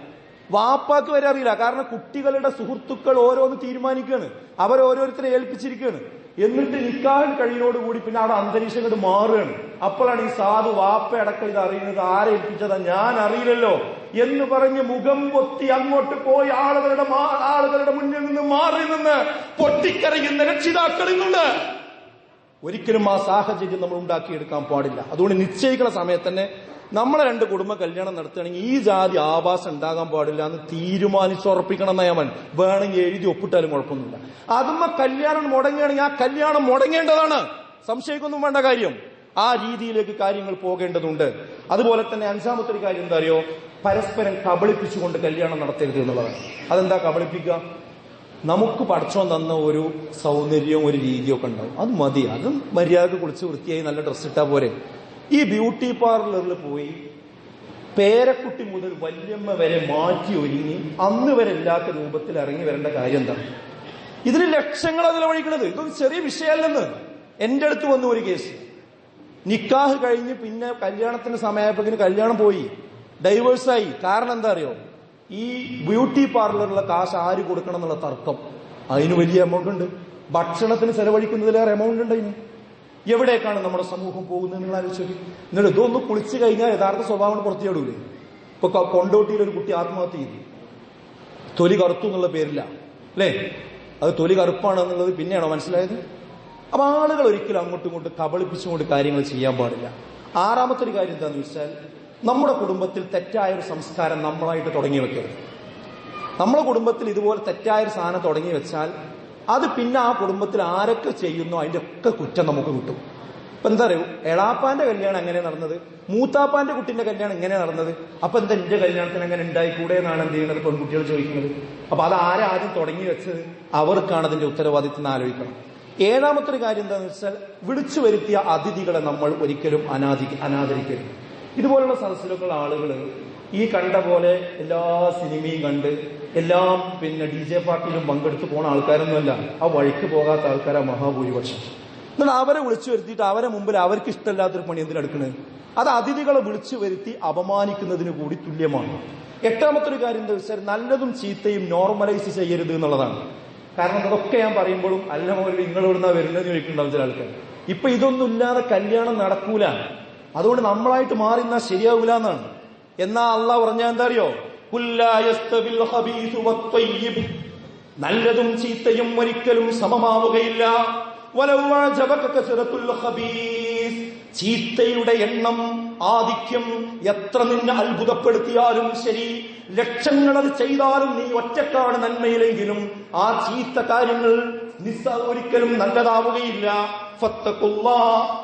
വാപ്പാക്ക് വരെ അറിയില്ല. കാരണം കുട്ടികളുടെ സുഹൃത്തുക്കൾ ഓരോന്ന് തീരുമാനിക്കുകയാണ്. അവരോരോരുത്തരെ ഏൽപ്പിച്ചിരിക്കുകയാണ്. എന്നിട്ട് നിൽക്കാൻ കഴിയലോടുകൂടി പിന്നെ അവിടെ അന്തരീക്ഷം ഇങ്ങോട്ട് മാറുകയാണ്. അപ്പോഴാണ് ഈ സാധു വാപ്പ അടക്കം ഇത് അറിയുന്നത്. ആരെ ഏൽപ്പിച്ചതാ? ഞാൻ അറിയില്ലല്ലോ എന്ന് പറഞ്ഞ് മുഖം പൊത്തി അങ്ങോട്ട് പോയി ആളുകളുടെ ആളുകളുടെ മുന്നിൽ നിന്ന് മാറി നിന്ന് പൊട്ടിക്കറിയുന്ന രക്ഷിതാക്കളുണ്ട് ഒരിക്കലും ആ സാഹചര്യം നമ്മൾ ഉണ്ടാക്കിയെടുക്കാൻ പാടില്ല. അതുകൊണ്ട് നിശ്ചയിക്കുന്ന സമയത്ത് തന്നെ നമ്മളെ രണ്ട് കുടുംബ കല്യാണം നടത്തുകയാണെങ്കിൽ ഈ ജാതി ആവാസം ഉണ്ടാകാൻ പാടില്ല എന്ന് തീരുമാനിച്ചുറപ്പിക്കണം നയമൻ വേണമെങ്കിൽ എഴുതി ഒപ്പിട്ടാലും കുഴപ്പമൊന്നുമില്ല. അതുമ്മ കല്യാണം മുടങ്ങുകയാണെങ്കിൽ ആ കല്യാണം മുടങ്ങേണ്ടതാണ്. സംശയിക്കൊന്നും വേണ്ട കാര്യം. ആ രീതിയിലേക്ക് കാര്യങ്ങൾ പോകേണ്ടതുണ്ട്. അതുപോലെ തന്നെ അഞ്ചാമത്തെ ഒരു കാര്യം എന്താ അറിയോ? പരസ്പരം കബളിപ്പിച്ചുകൊണ്ട് കല്യാണം നടത്തരുത് എന്നുള്ളതാണ്. അതെന്താ കബളിപ്പിക്കുക? നമുക്ക് പഠിച്ചോൻ തന്ന ഒരു സൗന്ദര്യവും ഒരു രീതിയൊക്കെ ഉണ്ടാവും. അത് മതി. അതും മര്യാദയ്ക്ക് കുളിച്ച് വൃത്തിയായി നല്ല ഡ്രസ്സ് ഇട്ടാ പോരെ. ഈ ബ്യൂട്ടി പാർലറിൽ പോയി പേരക്കുട്ടി മുതൽ വല്യമ്മ വരെ മാറ്റി ഒരുങ്ങി അന്ന് വരെ ഇല്ലാത്ത രൂപത്തിൽ ഇറങ്ങി വരേണ്ട കാര്യം എന്താ? ഇതിന് ലക്ഷങ്ങൾ അതിലൊഴിക്കണത് ഇതൊരു ചെറിയ വിഷയമല്ലെന്ന്. എന്റെ അടുത്ത് വന്നു ഒരു കേസ്. നിക്കാഹ് കഴിഞ്ഞ് പിന്നെ കല്യാണത്തിന് സമയമായപ്പോഴേക്കും കല്യാണം പോയി. ഡൈവേഴ്സായി കാരണം എന്താ അറിയോ? ഈ ബ്യൂട്ടി പാർലറിലെ കാശ് ആര് കൊടുക്കണം എന്നുള്ള തർക്കം. അതിന് വലിയ എമൗണ്ട് ഉണ്ട്. ഭക്ഷണത്തിന് ചെലവഴിക്കുന്നതിലേറെ എമൗണ്ട് ഉണ്ട് അതിന് എവിടേക്കാണ് നമ്മുടെ സമൂഹം പോകുന്നത്? നിങ്ങൾ ആലോചിച്ചു എന്നിട്ട് ഇതൊന്ന് കുളിച്ചു കഴിഞ്ഞാൽ യഥാർത്ഥ സ്വഭാവം പുറത്തിയാടൂലേ ഇപ്പൊ കൊണ്ടോട്ടിയിൽ ഒരു കുട്ടി ആത്മഹത്യ ചെയ്തു. തൊലി കറുത്തു എന്നുള്ള പേരില്ല. അല്ലേ? അത് തൊലി കറുപ്പാണ് എന്നുള്ളത് പിന്നെയാണോ മനസ്സിലായത്? അപ്പൊ ആളുകൾ ഒരിക്കലും അങ്ങോട്ടും ഇങ്ങോട്ടും കബളിപ്പിച്ചുകൊണ്ട് കാര്യങ്ങൾ ചെയ്യാൻ പാടില്ല. ആറാമത്തെ ഒരു കാര്യം എന്താണെന്ന് വെച്ചാൽ നമ്മുടെ കുടുംബത്തിൽ തെറ്റായ ഒരു സംസ്കാരം നമ്മളായിട്ട് തുടങ്ങി വെക്കരുത്. നമ്മുടെ കുടുംബത്തിൽ ഇതുപോലെ തെറ്റായ ഒരു സാധനം തുടങ്ങി വെച്ചാൽ അത് പിന്നെ ആ കുടുംബത്തിൽ ആരൊക്കെ ചെയ്യുന്നു അതിന്റെ ഒക്കെ കുറ്റം നമുക്ക് കിട്ടും. അപ്പൊ എന്താ അറിയൂ? എളാപ്പാന്റെ കല്യാണം എങ്ങനെ നടന്നത്? മൂത്താപ്പാന്റെ കുട്ടിന്റെ കല്യാണം എങ്ങനെ നടന്നത്? അപ്പൊ എന്താ എന്റെ കല്യാണത്തിന് എങ്ങനെ ഉണ്ടായിക്കൂടെ എന്നാണ് എന്ത് ചെയ്യുന്നത് പെൺകുട്ടികൾ ചോദിക്കുന്നത്? അപ്പൊ അത് ആരാദ്യം തുടങ്ങി വെച്ചത്? അവർക്കാണ് അതിന്റെ ഉത്തരവാദിത്വം ആലോചിക്കണം. ഏഴാമത്തെ ഒരു കാര്യം എന്താണെന്ന് വെച്ചാൽ വിളിച്ചു വരുത്തിയ അതിഥികളെ നമ്മൾ ഒരിക്കലും അനാദി അനാദരിക്കരുത്. ഇതുപോലുള്ള സദസ്സിലൊക്കെയുള്ള ആളുകൾ ഈ കണ്ട പോലെ എല്ലാ സിനിമയും കണ്ട് എല്ലാം പിന്നെ ഡി ജെ പാർട്ടിയിലും പങ്കെടുത്ത് പോണ ആൾക്കാരൊന്നുമല്ല. ആ വഴിക്ക് പോകാത്ത ആൾക്കാരാ മഹാഭൂരിപക്ഷം. എന്നാൽ അവരെ വിളിച്ചു വരുത്തിയിട്ട് അവരെ മുമ്പിൽ അവർക്ക് ഇഷ്ടമില്ലാത്തൊരു പണി എന്തിനെടുക്കണത് അത് അതിഥികളെ വിളിച്ചു വരുത്തി അപമാനിക്കുന്നതിന് കൂടി തുല്യമാണ്. എട്ടാമത്തെ ഒരു കാര്യം എന്താ വെച്ചാൽ നല്ലതും ചീത്തയും നോർമലൈസ് ചെയ്യരുത് എന്നുള്ളതാണ്. കാരണം അതൊക്കെ ഞാൻ പറയുമ്പോഴും അല്ല മോലിൽ നിങ്ങളോടുന്നാ വരുന്നത് ചോദിക്കുന്നുണ്ടാവും ചില ആൾക്കാർ. ഇപ്പൊ ഇതൊന്നും ഇല്ലാതെ കല്യാണം നടക്കൂല. അതുകൊണ്ട് നമ്മളായിട്ട് മാറി നിന്നാ ശരിയാവൂല എന്നാണ്. എന്നാ അള്ളാഹ് പറഞ്ഞ എന്താ അറിയോ. നല്ലതും ചീത്തയും ഒരിക്കലും സമമാവുകയില്ല. ചീത്തയുടെ എണ്ണം ആധിക്യം എത്ര നിന്നെ അത്ഭുതപ്പെടുത്തിയാലും ശരി ലക്ഷങ്ങൾ അത് ചെയ്താലും നീ ഒറ്റക്കാണ് നന്മയിലെങ്കിലും ആ ചീത്ത കാര്യങ്ങൾ നിസ്സ ഒരിക്കലും നല്ലതാവുകയില്ല.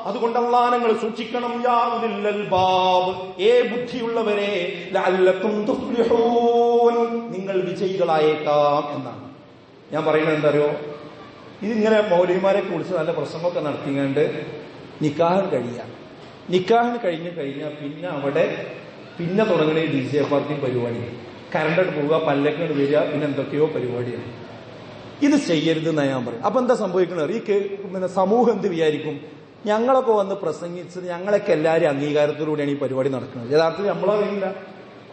അതുകൊണ്ട് അള്ളാ നിങ്ങൾ സൂക്ഷിക്കണം അൽബാബ്. ഏ ബുദ്ധിയുള്ളവരെ. നിങ്ങൾ വിജയികളായേക്കാം എന്നാണ് ഞാൻ പറയുന്നത് എന്താ അറിയോ ഇതിങ്ങനെ മൗലിമാരെ കുറിച്ച് നല്ല പ്രസംഗമൊക്കെ നടത്തിങ്ങാണ്ട് നിക്കാഹം കഴിയുക നിക്കാഹൻ കഴിഞ്ഞ് കഴിഞ്ഞാൽ പിന്നെ അവിടെ പിന്നെ തുടങ്ങണ ഡി ജെ പാർട്ടി പരിപാടി കറണ്ട് പോവുക പല്ലക്കണ്ട് വരിക പിന്നെ എന്തൊക്കെയോ പരിപാടിയാണ് ഇത് ചെയ്യരുത് എന്നാ ഞാൻ പറയും. അപ്പൊ എന്താ സംഭവിക്കുന്നത് ഈ പിന്നെ സമൂഹം എന്ത് വിചാരിക്കും? ഞങ്ങളൊക്കെ വന്ന് പ്രസംഗിച്ചത് ഞങ്ങളൊക്കെ എല്ലാവരും അംഗീകാരത്തിലൂടെയാണ് ഈ പരിപാടി നടക്കുന്നത്. യഥാർത്ഥത്തിൽ നമ്മളറിയില്ല.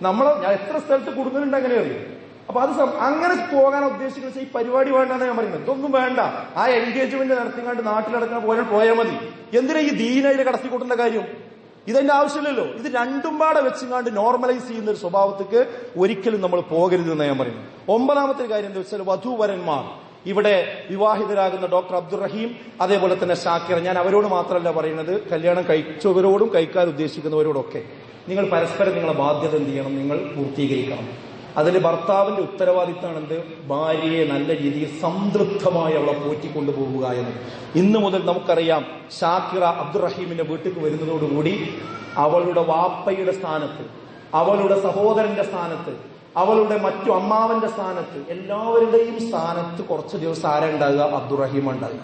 നമ്മളെ എത്ര സ്ഥലത്ത് കൊടുക്കുന്നുണ്ട് അങ്ങനെ അറിയും അപ്പൊ അത് അങ്ങനെ പോകാൻ ഉദ്ദേശിക്കുന്ന ഈ പരിപാടി വേണ്ടെന്ന് ഞാൻ പറയുന്നത്. ഇതൊന്നും വേണ്ട. ആ എൻഗേജ്മെന്റ് നടത്തിക്കാണ്ട് നാട്ടിലടക്കാൻ പോലെ പോയാൽ മതി. എന്തിനാ ഈ ദീനയിൽ കടത്തിക്കൂട്ടേണ്ട കാര്യം? ഇതെന്റെ ആവശ്യമില്ലല്ലോ. ഇത് രണ്ടും പാടെ വെച്ചുകാണ്ട് നോർമലൈസ് ചെയ്യുന്ന ഒരു സ്വഭാവത്തേക്ക് ഒരിക്കലും നമ്മൾ പോകരുത് എന്ന് ഞാൻ പറയുന്നു ഒമ്പതാമത്തെ കാര്യം എന്താ വെച്ചാൽ വധൂവരന്മാർ. ഇവിടെ വിവാഹിതരാകുന്ന ഡോക്ടർ അബ്ദുറഹീം അതേപോലെ തന്നെ ഷാക്കിർ. ഞാൻ അവരോട് മാത്രമല്ല പറയുന്നത് കല്യാണം കഴിച്ചവരോടും കഴിക്കാൻ ഉദ്ദേശിക്കുന്നവരോടൊക്കെ. നിങ്ങൾ പരസ്പരം നിങ്ങളുടെ ബാധ്യത എന്ത് ചെയ്യണം? നിങ്ങൾ പൂർത്തീകരിക്കണം. അതിൽ ഭർത്താവിന്റെ ഉത്തരവാദിത്തമാണ് എന്ത്? ഭാര്യയെ നല്ല രീതിയിൽ സംതൃപ്തമായി അവളെ പോറ്റിക്കൊണ്ടു പോവുക എന്നത്. ഇന്ന് മുതൽ നമുക്കറിയാം ഷാക്കിറ അബ്ദുറഹീമിന്റെ വീട്ടിലേക്ക് വരുന്നതോടുകൂടി അവളുടെ വാപ്പയുടെ സ്ഥാനത്ത് അവളുടെ സഹോദരന്റെ സ്ഥാനത്ത് അവളുടെ മറ്റു അമ്മാവന്റെ സ്ഥാനത്ത് എല്ലാവരുടെയും സ്ഥാനത്ത് കുറച്ച് ദിവസം ആരാ ഉണ്ടാകുക അബ്ദുറഹീം ഉണ്ടാകുക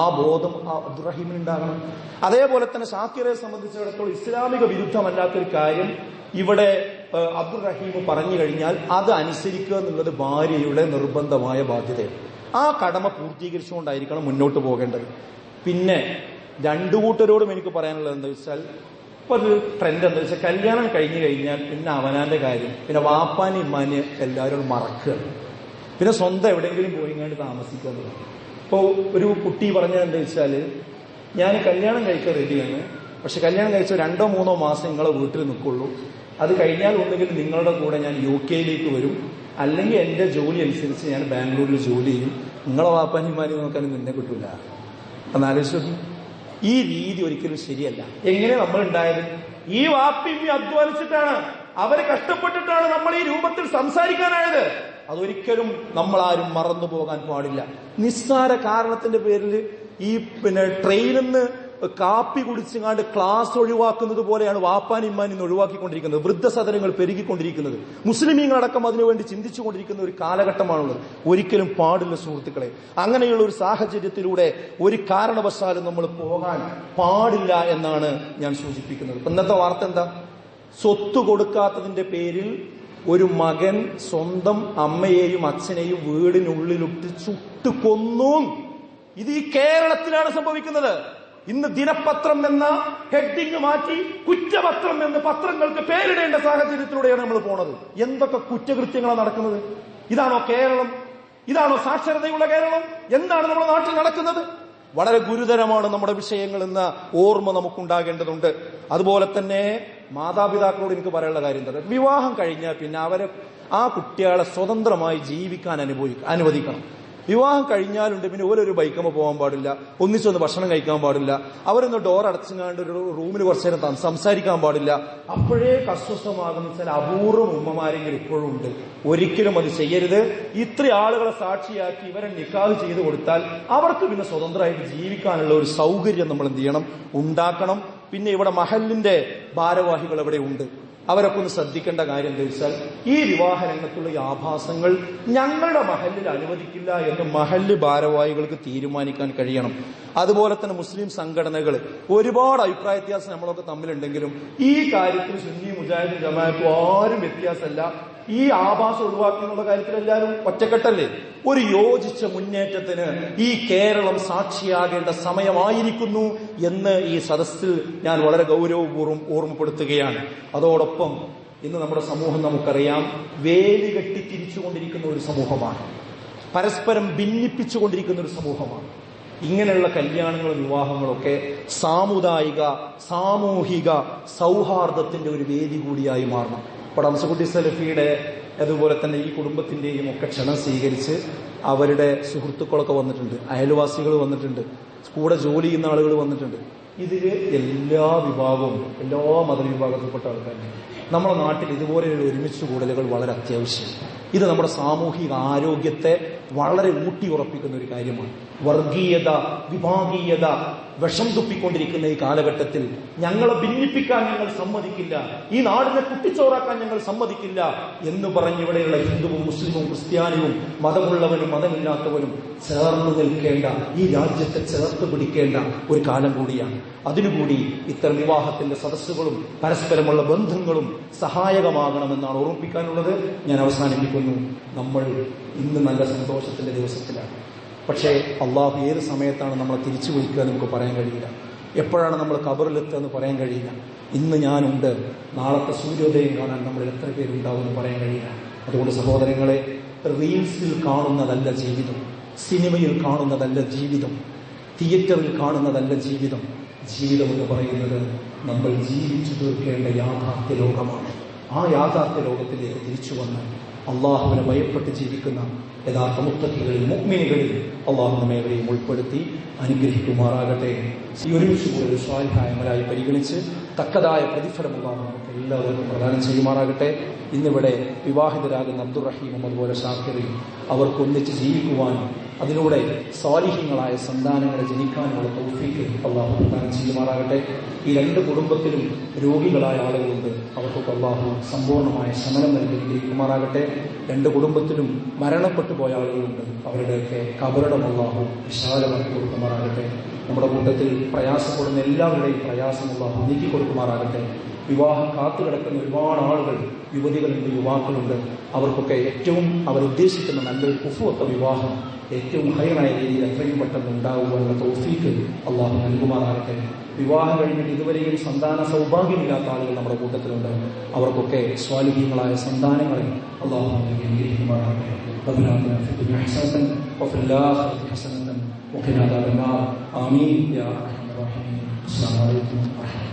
ആ ബോധം ആ അബ്ദുറഹീമിന് ഉണ്ടാകണം. അതേപോലെ തന്നെ ഷാക്കിറെ സംബന്ധിച്ചിടത്തോളം ഇസ്ലാമിക വിരുദ്ധമല്ലാത്തൊരു കാര്യം ഇവിടെ ഏഹ്, അബ്ദുറഹീം പറഞ്ഞു കഴിഞ്ഞാൽ അത് അനുസരിക്കുക എന്നുള്ളത് ഭാര്യയുടെ നിർബന്ധമായ ബാധ്യതയാണ്. ആ കടമ പൂർത്തീകരിച്ചുകൊണ്ടായിരിക്കണം മുന്നോട്ട് പോകേണ്ടത്. പിന്നെ രണ്ടു കൂട്ടരോടും എനിക്ക് പറയാനുള്ളത് എന്താ വെച്ചാൽ ഇപ്പൊ ഒരു ട്രെൻഡ് എന്താ വെച്ചാൽ കല്യാണം കഴിഞ്ഞു കഴിഞ്ഞാൽ പിന്നെ അവനാന്റെ കാര്യം പിന്നെ വാപ്പാനി ഇമ്മാനെ എല്ലാവരും മറക്കുക. പിന്നെ സ്വന്തം എവിടെയെങ്കിലും പോയി കണ്ട് താമസിക്കുക ഇപ്പോൾ ഒരു കുട്ടി പറഞ്ഞത് എന്താ വെച്ചാൽ ഞാൻ കല്യാണം കഴിക്കാൻ റെഡിയാണ് പക്ഷെ കല്യാണം കഴിച്ച രണ്ടോ മൂന്നോ മാസം നിങ്ങളെ വീട്ടിൽ നിൽക്കുള്ളൂ. അത് കഴിഞ്ഞാൽ ഒന്നുകിൽ നിങ്ങളുടെ കൂടെ ഞാൻ യു കെയിലേക്ക് വരും. അല്ലെങ്കിൽ എന്റെ ജോലി അനുസരിച്ച് ഞാൻ ബാംഗ്ലൂരിൽ ജോലി ചെയ്യും. നിങ്ങളെ വാപ്പാനിമാരി നോക്കാൻ നിന്നെ കിട്ടൂല. എന്നാലോചിച്ചു ഈ രീതി ഒരിക്കലും ശരിയല്ല. എങ്ങനെ നമ്മൾ ഉണ്ടായത് ഈ വാപ്പി അധ്വാനിച്ചിട്ടാണ്. അവർ കഷ്ടപ്പെട്ടിട്ടാണ് നമ്മൾ ഈ രൂപത്തിൽ സംസാരിക്കാനായത്. അതൊരിക്കലും നമ്മൾ ആരും മറന്നു പോകാൻ പാടില്ല. നിസ്സാര കാരണത്തിന്റെ പേരിൽ ഈ പിന്നെ ട്രെയിനിൽ നിന്ന് കാപ്പി കുടിച്ചുങ്ങാണ്ട് ക്ലാസ് ഒഴിവാക്കുന്നത് പോലെയാണ് വാപ്പാൻ ഇമ്മാൻ ഇന്ന് ഒഴിവാക്കിക്കൊണ്ടിരിക്കുന്നത്. വൃദ്ധസദനങ്ങൾ പെരുകിക്കൊണ്ടിരിക്കുന്നത്. മുസ്ലിമീങ്ങളടക്കം അതിനുവേണ്ടി ചിന്തിച്ചുകൊണ്ടിരിക്കുന്ന ഒരു കാലഘട്ടമാണുള്ളത്. ഒരിക്കലും പാടില്ല സുഹൃത്തുക്കളെ. അങ്ങനെയുള്ള ഒരു സാഹചര്യത്തിലൂടെ ഒരു കാരണവശാലും നമ്മൾ പോകാൻ പാടില്ല എന്നാണ് ഞാൻ സൂചിപ്പിക്കുന്നത്. ഇന്നത്തെ വാർത്ത എന്താ? സ്വത്ത് കൊടുക്കാത്തതിന്റെ പേരിൽ ഒരു മകൻ സ്വന്തം അമ്മയെയും അച്ഛനെയും വീടിനുള്ളിലിട്ട് ചുട്ടുകൊന്നും ഇത് ഈ കേരളത്തിലാണ് സംഭവിക്കുന്നത്. ഇന്ന് ദിനപത്രം എന്ന ഹെഡിങ് മാറ്റി കുറ്റപത്രം എന്ന് പത്രങ്ങൾക്ക് പേരിടേണ്ട സാഹചര്യത്തിലൂടെയാണ് നമ്മൾ പോണത്. എന്തൊക്കെ കുറ്റകൃത്യങ്ങളാണ് നടക്കുന്നത്? ഇതാണോ കേരളം? ഇതാണോ സാക്ഷരതയുള്ള കേരളം? എന്താണ് നമ്മുടെ നാട്ടിൽ നടക്കുന്നത്? വളരെ ഗുരുതരമാണ് നമ്മുടെ വിഷയങ്ങൾ എന്ന ഓർമ്മ നമുക്കുണ്ടാകേണ്ടതുണ്ട്. അതുപോലെ തന്നെ മാതാപിതാക്കളോട് എനിക്ക് പറയാനുള്ള കാര്യം തന്നെ വിവാഹം കഴിഞ്ഞാൽ പിന്നെ അവരെ ആ കുട്ടികളെ സ്വതന്ത്രമായി ജീവിക്കാൻ അനുഭവി അനുവദിക്കണം. വിവാഹം കഴിഞ്ഞാലുണ്ട്. പിന്നെ ഓരോരു ബൈക്കമ്മ പോകാൻ പാടില്ല. ഒന്നിച്ചൊന്ന് ഭക്ഷണം കഴിക്കാൻ പാടില്ല. അവരൊന്ന് ഡോർ അടച്ചുങ്ങാണ്ട് ഒരു റൂമിൽ കുറച്ചു നേരം സംസാരിക്കാൻ പാടില്ല. അപ്പോഴേ അസ്വസ്ഥമാകുന്ന ചില അപൂർവം ഉമ്മമാരെങ്കിലും ഇപ്പോഴും ഉണ്ട്. ഒരിക്കലും അത് ചെയ്യരുത്. ഇത്ര ആളുകളെ സാക്ഷിയാക്കി ഇവരെ നിക്കാഹ് ചെയ്തു കൊടുത്താൽ അവർക്ക് പിന്നെ സ്വതന്ത്രമായിട്ട് ജീവിക്കാനുള്ള ഒരു സൗകര്യം നമ്മൾ എന്ത് ചെയ്യണം? ഉണ്ടാക്കണം. പിന്നെ ഇവിടെ മഹലിന്റെ ഭാരവാഹികൾ ഇവിടെ ഉണ്ട്? അവരൊക്കെ ഒന്ന് ശ്രദ്ധിക്കേണ്ട കാര്യം എന്താ വെച്ചാൽ ഈ വിവാഹ രംഗത്തുള്ള ആഭാസങ്ങൾ ഞങ്ങളുടെ മഹലിൽ അനുവദിക്കില്ല എന്ന് മഹൽ ഭാരവാഹികൾക്ക് തീരുമാനിക്കാൻ കഴിയണം. അതുപോലെ തന്നെ മുസ്ലിം സംഘടനകൾ ഒരുപാട് അഭിപ്രായ വ്യത്യാസം നമ്മളൊക്കെ തമ്മിലുണ്ടെങ്കിലും ഈ കാര്യത്തിൽ സുന്നി മുജാഹിദ് ജമാഅത്തും ആരും വ്യത്യാസമല്ല. ഈ ആഭാസം ഒഴിവാക്കി എന്നുള്ള കാര്യത്തിൽ എല്ലാവരും ഒറ്റക്കെട്ടല്ലേ? ഒരു യോജിച്ച മുന്നേറ്റത്തിന് ഈ കേരളം സാക്ഷിയാകേണ്ട സമയമായിരിക്കുന്നു എന്ന് ഈ സദസ്സിൽ ഞാൻ വളരെ ഗൗരവപൂർവം ഓർമ്മപ്പെടുത്തുകയാണ്. അതോടൊപ്പം ഇന്ന് നമ്മുടെ സമൂഹം നമുക്കറിയാം വേലി കെട്ടി തിരിച്ചുകൊണ്ടിരിക്കുന്ന ഒരു സമൂഹമാണ്. പരസ്പരം ഭിന്നിപ്പിച്ചുകൊണ്ടിരിക്കുന്ന ഒരു സമൂഹമാണ്. ഇങ്ങനെയുള്ള കല്യാണങ്ങളും വിവാഹങ്ങളൊക്കെ സാമുദായിക സാമൂഹിക സൗഹാർദ്ദത്തിന്റെ ഒരു വേദി കൂടിയായി മാറണം. ഇപ്പോൾ അംസകുട്ടി സലഫിയുടെ അതുപോലെ തന്നെ ഈ കുടുംബത്തിന്റെയും ഒക്കെ ക്ഷണം സ്വീകരിച്ച് അവരുടെ സുഹൃത്തുക്കളൊക്കെ വന്നിട്ടുണ്ട് അയൽവാസികൾ വന്നിട്ടുണ്ട് കൂടെ ജോലി ചെയ്യുന്ന ആളുകൾ വന്നിട്ടുണ്ട്. ഇതിൽ എല്ലാ വിഭാഗവും എല്ലാ മതവിഭാഗത്തിൽപ്പെട്ട ആൾക്കാരും. നമ്മുടെ നാട്ടിൽ ഇതുപോലെയുള്ള ഒരുമിച്ച് കൂടലുകൾ വളരെ അത്യാവശ്യം. ഇത് നമ്മുടെ സാമൂഹിക ആരോഗ്യത്തെ വളരെ ഊട്ടിയുറപ്പിക്കുന്ന ഒരു കാര്യമാണ്. വർഗീയത വിഭാഗീയത വിഷം തുപ്പിക്കൊണ്ടിരിക്കുന്ന ഈ കാലഘട്ടത്തിൽ ഞങ്ങളെ ഭിന്നിപ്പിക്കാൻ ഞങ്ങൾ സമ്മതിക്കില്ല. ഈ നാടിനെ കുട്ടിച്ചോറാക്കാൻ ഞങ്ങൾ സമ്മതിക്കില്ല എന്ന് പറഞ്ഞ് ഇവിടെയുള്ള ഹിന്ദുവും മുസ്ലിമും ക്രിസ്ത്യാനിയും മതമുള്ളവനും മതമില്ലാത്തവനും ചേർന്ന് നിൽക്കേണ്ട ഈ രാജ്യത്തെ ചേർത്ത് പിടിക്കേണ്ട ഒരു കാലം കൂടിയാണ്. അതിനുകൂടി ഇത്തരം വിവാഹത്തിന്റെ സദസ്സുകളും പരസ്പരമുള്ള ബന്ധങ്ങളും സഹായകമാകണമെന്നാണ് ഓർമ്മിപ്പിക്കാനുള്ളത്. ഞാൻ അവസാനിപ്പിക്കുന്നു. നമ്മൾ ഇന്ന് നല്ല സന്തോഷത്തിന്റെ ദിവസത്തിലാണ്. പക്ഷേ അള്ളാഹു ഏത് സമയത്താണ് നമ്മളെ തിരിച്ചു വിളിക്കുക നമുക്ക് പറയാൻ കഴിയില്ല. എപ്പോഴാണ് നമ്മൾ കബറിലെത്തുക എന്ന് പറയാൻ കഴിയില്ല. ഇന്ന് ഞാനുണ്ട്. നാളത്തെ സൂര്യോദയം കാണാൻ നമ്മൾ എത്ര പേരുണ്ടാവും എന്ന് പറയാൻ കഴിയില്ല. അതുകൊണ്ട് സഹോദരങ്ങളെ റീൽസിൽ കാണുന്നതല്ല ജീവിതം. സിനിമയിൽ കാണുന്നതല്ല ജീവിതം. തിയേറ്ററിൽ കാണുന്നതല്ല ജീവിതം. ജീവിതം എന്ന് പറയുന്നത് നമ്മൾ ജീവിച്ചു തീർക്കേണ്ട യാഥാർത്ഥ്യ ലോകമാണ്. ആ യാഥാർത്ഥ്യ ലോകത്തിലേക്ക് തിരിച്ചു വന്ന് അള്ളാഹുവിനെ ഭയപ്പെട്ട് ജീവിക്കുന്ന യഥാർത്ഥ മുത്തക്കികളിൽ മുഗ്മിനികളിൽ അള്ളാഹു നമ്മേവരെയും ഉൾപ്പെടുത്തി അനുഗ്രഹിക്കുമാറാകട്ടെ. ഈ കൂടുതൽ സ്വാധ്യായങ്ങളായി പരിഗണിച്ച് തക്കതായ പ്രതിഫലം നമുക്ക് എല്ലാവർക്കും പ്രദാനം ചെയ്യുമാറാകട്ടെ. ഇന്നിവിടെ വിവാഹിതരാകുന്ന അബ്ദുറഹീമും അതുപോലെ ഷാക്കിറിയും അവർക്കൊന്നിച്ച് ജീവിക്കുവാനും അതിലൂടെ സ്വാലിഹ്യങ്ങളായ സന്താനങ്ങളെ ജനിക്കാനുള്ള തൗഫീക്ക് അള്ളാഹു പ്രദാനം ചെയ്യുമാറാകട്ടെ. ഈ രണ്ട് കുടുംബത്തിലും രോഗികളായ ആളുകളുണ്ട്. അവർക്കൊക്കെ അള്ളാഹു സമ്പൂർണമായ ശമനം നൽകി രണ്ട് കുടുംബത്തിലും മരണപ്പെട്ടു പോയ ആളുകളുണ്ട്. അവരുടെയൊക്കെ കബറടം അള്ളാഹു വിശാലമാക്കി കൊടുക്കുമാറാകട്ടെ. നമ്മുടെ കൂട്ടത്തിൽ പ്രയാസപ്പെടുന്ന എല്ലാവരുടെയും പ്രയാസമുള്ള നീക്കി കൊടുക്കുമാറാകട്ടെ. വിവാഹം കാത്തു കിടക്കുന്ന ഒരുപാട് ആളുകൾ യുവതികളുണ്ട് യുവാക്കളുണ്ട്. അവർക്കൊക്കെ ഏറ്റവും അവരുദ്ദേശിക്കുന്ന നല്ലൊരു കുഫുവൊക്കെ വിവാഹം ഏറ്റവും ഹൈറായ രീതിയിൽ എത്രയും പെട്ടെന്ന് ഉണ്ടാകുവാനുള്ള തോഫീക്ക് അള്ളാഹു നൽകുമാറാകട്ടെ. വിവാഹം കഴിഞ്ഞിട്ട് ഇതുവരെയും സന്താന സൗഭാഗ്യമില്ലാത്ത ആളുകൾ നമ്മുടെ കൂട്ടത്തിലുണ്ട്. അവർക്കൊക്കെ സ്വാലിഹ്യങ്ങളായ സന്താനങ്ങളെ അള്ളാഹു നൽകി അനുഗ്രഹിക്കുമാറാകട്ടെ. وقنا عذاب النار آمين. يا أرحم الراحمين. السلام عليكم ورحمة الله.